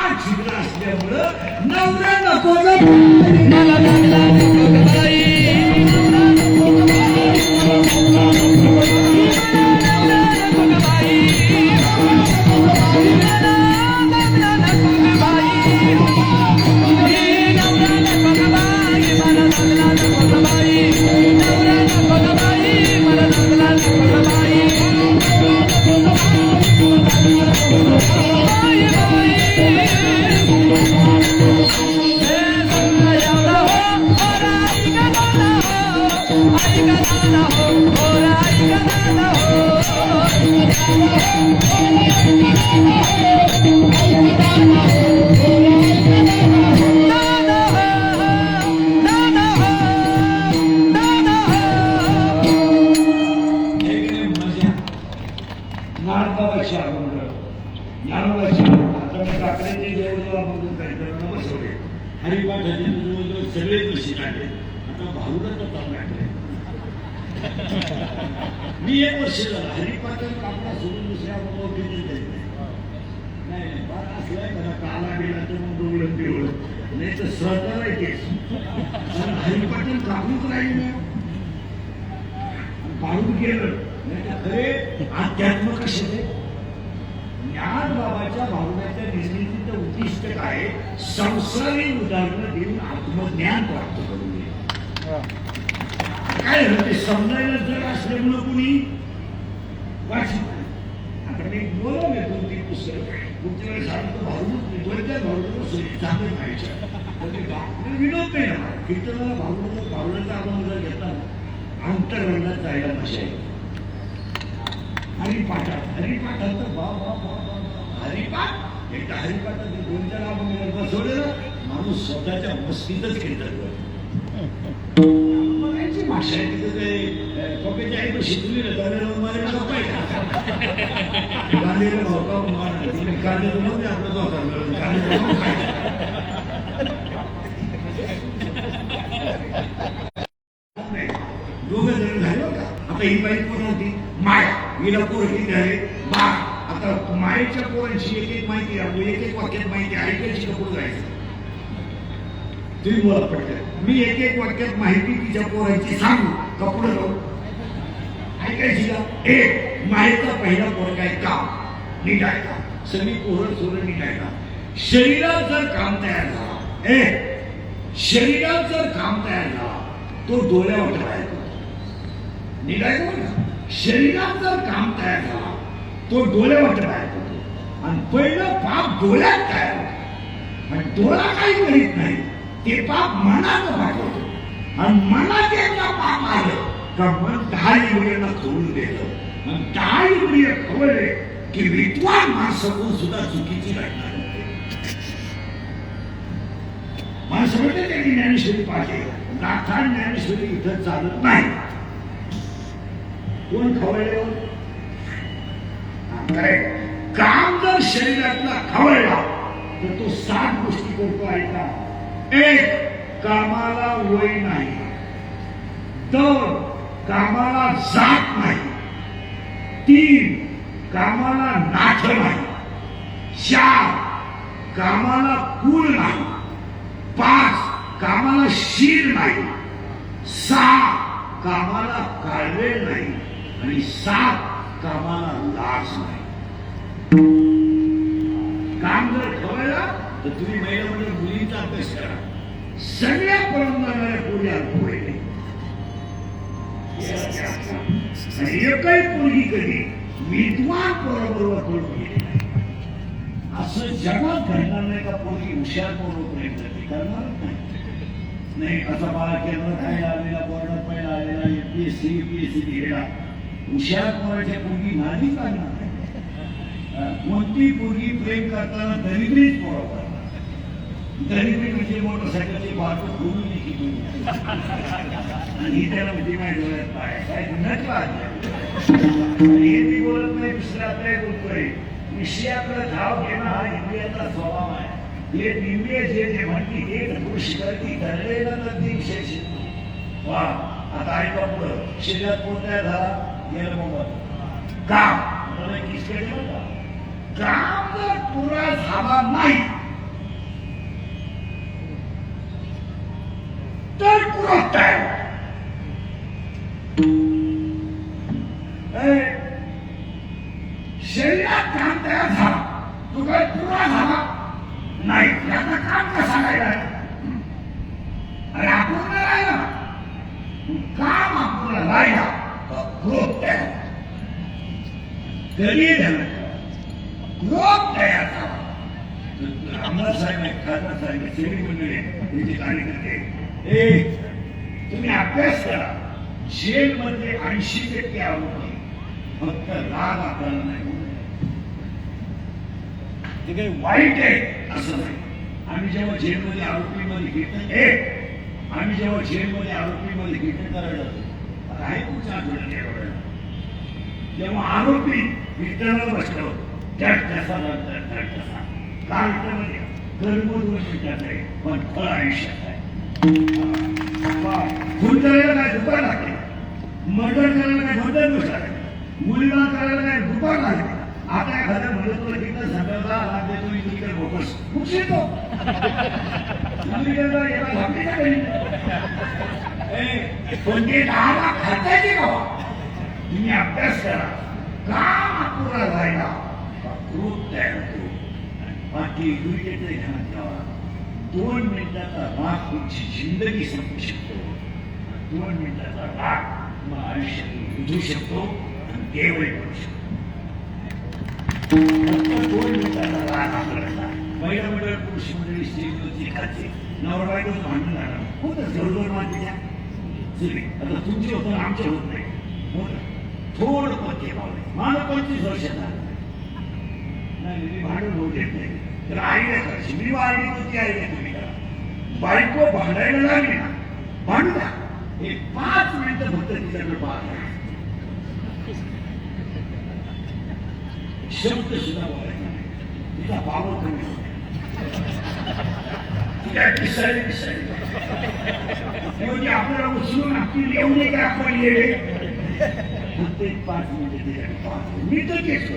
आठ छिद्र असल्यामुळं नवरा नको ना मला लागला मी एक वर्ष झालं कापडा सोडून दुसऱ्या बाबा किती नाही नाही नाही, असलाय काला गेला तर मग डोळं पिवळं. नाही तर आहे केस गेलं नाही तर खरे अध्यात्म कसे ज्ञान बाबाच्या भावनाच्या निर्मितीचं उद्दिष्ट काय? संसारी उदाहरणं देऊन आत्मज्ञान प्राप्त करून घे. काय होते समजायला जर असल्यामुळं कुणी वाचित आपण एक मी बोलवले पुस्तक तीन पुढच्या वेळेस सांगतो भावरूप दोन चार भावरूप चांगले पाहिजे पण ते विनोद नाही ना कीर्तनाला भावरूप भावनाचा आपण जर घेता अंतरंगात जायला भाषा येते. हरिपाठात हरिपाठात तर वा वा वा हरिपाठ? एकदा हरिपाठात दोन चार आपण जर माणूस स्वतःच्या मस्तीतच कीर्तन करतो. बघायची भाषा आहे तिथं ते कॉपीची आई पण शिकली ना त्याने राहून मला नको पाहिजे गांधीला धोका मारणार तिने गांधी म्हणून आपलं धोका मिळवलं गांधी म्हणून काय नाही. दोघं जण झाले बरं का आता ही बाई कोण होती माया हिला पोरगी झाले बा आता मायेच्या पोरांची एक एक माहिती आहे एक एक वाक्यात माहिती ऐकायची का पुढे जायचं तुम्ही मला पटकन मी एक एक वाक्यात माहिती तिच्या पोरांची सांगू का पुढे जाऊ? ऐकायची का एक माहिती पहिला पोर काय काम नीट ऐका सगळी पोरं सोरं नीट ऐका शरीरात जर काम तयार झाला ए शरीरात जर काम तयार झाला तो डोळ्यावर ठेवायचा. नीट ऐका शरीरात जर काम तयार झाला तो डोळ्यावर ठेवायचा. आणि पहिलं पाप डोळ्यात तयार आणि डोळा काही करीत नाही. ते पाप मनात पाठवतो आणि मनात एकदा पाप आलं का मन दहा इंद्रियांना खोलून दिलं आणि दहा इंद्रिय खवळले की विद्वान माणसातून सुद्धा चुकीची घटना घडते. माणसं म्हणते त्यांनी ज्ञानेश्वरी पाहिजे. नाथा ज्ञानेश्वरी इथं चालत नाही. कोण खवळले? काम जर शरीरातला खवळला तर तो सात गोष्टी करतो ऐका एक कामाला वय नाही. दोन कामाला जात नाही. तीन कामाला नाथ नाही. चार कामाला कुळ नाही. पाच कामाला शीर नाही. सहा कामाला काळवे नाही. आणि सात कामाला लाज नाही. काम जर तर तुम्ही महिला म्हणजे मुलींचा अभ्यास करा सगळ्या पळून जाणाऱ्या पोरी पुढे एकही पोरगी कधी विद्वान बरोबर पळून गेली असं जगात घडणार नाही का पोरगी हुशार पोरं प्रेम करते करणारच नाही. असा बाळा केंद्र खायला आलेला बोर्डात पहिला आलेला एपीएससी युपीएससी दिलेला हुशार पोराच्या पोरगी नाही करणार कोणती पोरगी प्रेम करताना दरिद्रीच बरोबर करणार दरिद्री म्हणजे मोटरसायकलची वाहतूक घुमून आणि त्याला म्हणजे माहिती काय काय हे मी बोलत नाही दुसऱ्याकडे बोलतोय विषयाकडे धाव घेणं हा इंडियाचा स्वभाव आहे हे दिव्य जे जे म्हणते हे पुरुष करती धरलेलं तर ती वा आता आई पुढं शरीरात कोणत्या झाला गेलं मग काम मला किसकडे काम जर पुरा झाला नाही wrong time. शरीरात काम तयार झाला तुझा पुरा झाला नाही त्याचं काम कसा राहिला अरे आपण राहिला काम आपण राहिला ग्रोथ तयार कधी झालं ग्रोथ तयार झाला आम्हाला आहे खासदार साहेब सगळी मंडळी हे जे कार्यकर्ते तुम्ही अभ्यास करा. जेलमध्ये ऐंशी टक्के आरोपी फक्त राग आपल्याला नाही ते काही वाईट आहे असं नाही. आम्ही जेव्हा जेलमध्ये आरोपीमध्ये घेत एक आम्ही जेव्हा जेलमध्ये आरोपीमध्ये घेत करायला जातो आता आहे पुढच्या आठवड्यात जेव्हा आरोपी कीर्तनाला बसलो त्यात कसा लागतात त्यात कसा काल मध्ये कर्म दोन आहे पण फळ आयुष्यात आहे. खून काय दुकान लागते मर्डर करायला काय दोन दोन दिवस मुलीला करायला काय दुकान लागते आता एखाद्या म्हणलं तुला कीर्तन सांगायला लाभ देतो मी तुझी फोकस खूप शिकतो मुलीला याला लागते का काही? कोणते दहा लाख खर्चायचे का? तुम्ही अभ्यास करा. काम अपुरा राहिला? कृत तयार होतो. बाकी दुर्गेचं ध्यानात ठेवा दोन मिनिटाचा राग तुमची जिंदगी संपू शकतो दोन मिनिटाचा राग तुम्हाला आयुष्य बुजू शकतो आणि देवही करू शकतो दोन मिनिटाचा राग आपल्याला महिला मंडळ पुरुष मंडळी स्त्रीवरती एकाचे नवरा बायकोचं भांडण झालं होतं जवळजवळ मातीच्या जुने आता तुमचे होतं आमचे होत नाही हो ना? थोडं पत्ते पावले मला पंचवीस वर्ष झालं नाही भांडण होऊ देत नाही. तर आईला करायची मी वाढली आईला तुम्ही करा. बायको भांडायला लागली ना एक पाच मिनिटं फक्त तिच्याकडे पाहत शब्द सुद्धा बोलायचा नाही. तिचा पावर कमी आपल्याला उचलून आपली येऊ नये का आपण येणे पाच मिनिटं तिच्याकडे पाहतो मी तर करतो.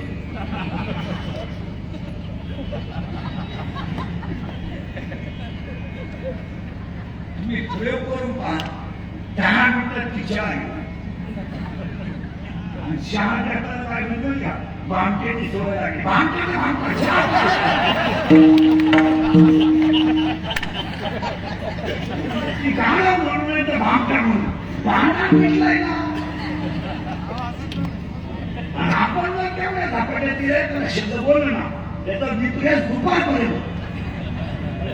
मिनिटात ती चहा काय म्हणतो का भामटेची लागली. भामटेची ती गाणं म्हणून तर भामटा म्हणून. भामटा म्हटलंय ना. आपण जर तेवढ्या झपाट्यात दिले तर शब्द बोललो ना त्याचा विपर्यास दुपारपर्यंत.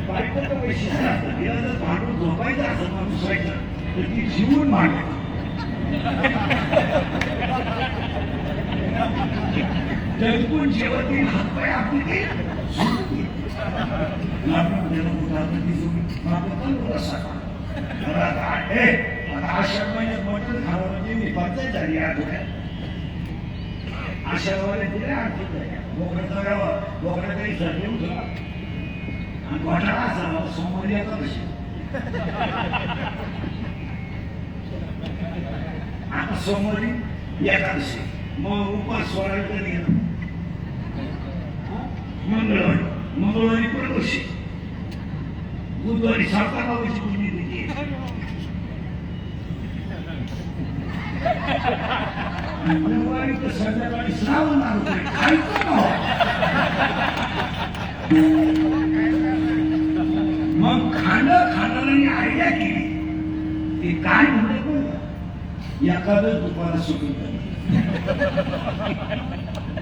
बायकोचं वैशिष्ट्य असतं तिला जर भांडून झोपायचं असं माणूस तर ती जीवन भांडते जगपून जेवतील हातपाय आपली. ते झोपतील. महिन्यात मटण खावं म्हणजे, म्हणजे झाली आठवड्यात. अशा दिले आणखी बोकड्याचा गावा बोकड्या काही झाले उठला आणि घोटाळा असावा सोमवारी आता कशी आता सोमवारी एकादशी. मग उपास सोडायला कधी घेणार मंगळवारी. मंगळवारी प्रदोषी. बुधवारी सावता बाबाची पुण्यतिथी आहे. आणि तर संध्याकाळी श्रावण आलो तरी खायचं का हो? मग खाणं खाणाऱ्यांनी आयडिया केली. ते काय म्हणते एखादं दुपारा सुटून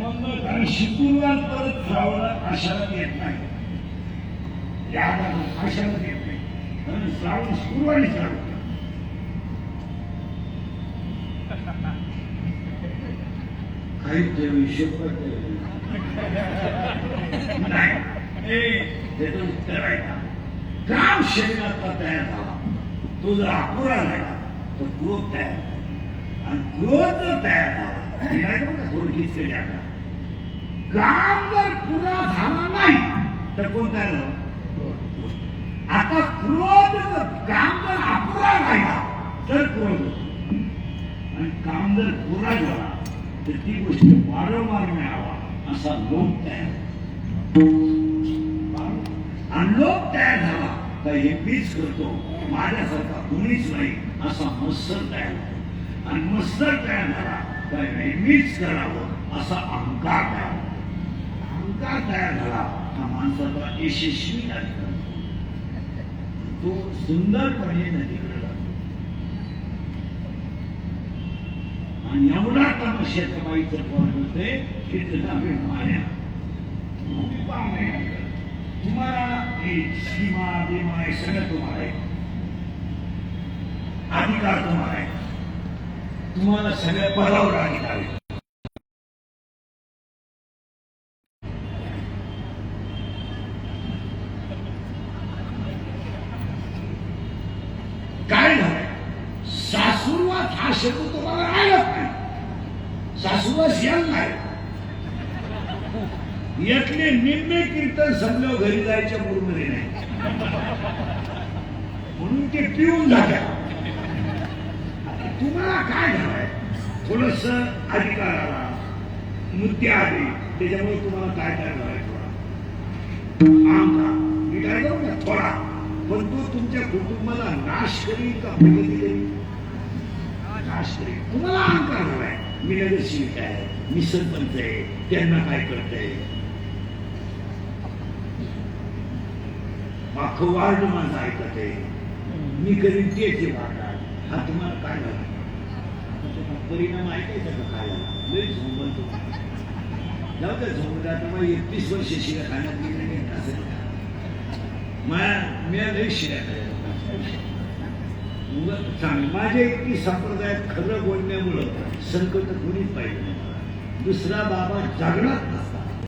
मग आणि शिकून परत श्रावणात आशाला येत नाही. या आषाढात येत नाही. आणि श्रावण शुक्रवारी श्रावण काही ठेव हिशोब करते नाही. ए, उत्तर आहे का? काम शरीरात तयार झाला. तो जर अपुरा राहिला तर क्रोध तयार झाला. आणि क्रोध तयार झाला हे काम जर पुरा झाला नाही तर कोण तयार आता क्रोध काम जर अपुरा राहिला तर क्रोध आणि काम जर पुरा झाला तर ती गोष्ट वारंवार मिळावा असा लोक तयार आणि लोक तयार झाला तर हे मीच करतो. माझ्यासारखा कोणीच नाही असा मत्सर तयार होतो. आणि मत्सर तयार झाला. तर नेहमीच करावं असा अहंकार तयार अहंकार तयार झाला हा माणसाचा यशस्वी कार्यक्रम तो सुंदरपणे नदीकडे जातो आणि एवढा तमाशाचं बाईचं पोट होते की त्याला आम्ही माया. तुम्हाला सीमा बिमा हे सगळं तुम्हाला आहे. अधिकार तुम्हाला आहे. तुम्हाला सगळ्या पदावर अधिकार आहे काय झालंय सासूरवास हा शब्द तुम्हाला राहिलाच नाही. सासूरवास याल नाही यातले निम्मे कीर्तन समजा घरी जायच्या पूर्ण नाही म्हणून ते पिऊन झाल्या तुम्हाला काय झालंय? थोडस अधिकार आला मुद्दे आले त्याच्यामुळे तुम्हाला काय काय झालंय थोडा आमका मी काय करू ना थोडा पण तो तुमच्या कुटुंबाला नाश करील का? म्हणजे प्रगती करील नाश करील तुम्हाला अहंकार झालाय? मी नगरसेविक आहे मी सरपंच आहे त्यांना काय करतंय अख्खं वार्ड माझं ऐकत आहे. मी करीन तेच आहे हा तुम्हाला काय झाला परिणाम ऐकायचा का काय झाला लय झोंबतो जाऊ द्या झोंबत आता मग एकतीस वर्ष शिव्या खाण्यात गेले नाही असं मी लय शिव्या खाल्ल्या. उगाच चांगलं. माझ्या इतकी संप्रदायात खरं बोलण्यामुळं संकट कोणीच पाहिजे दुसरा बाबा जागणार नसता.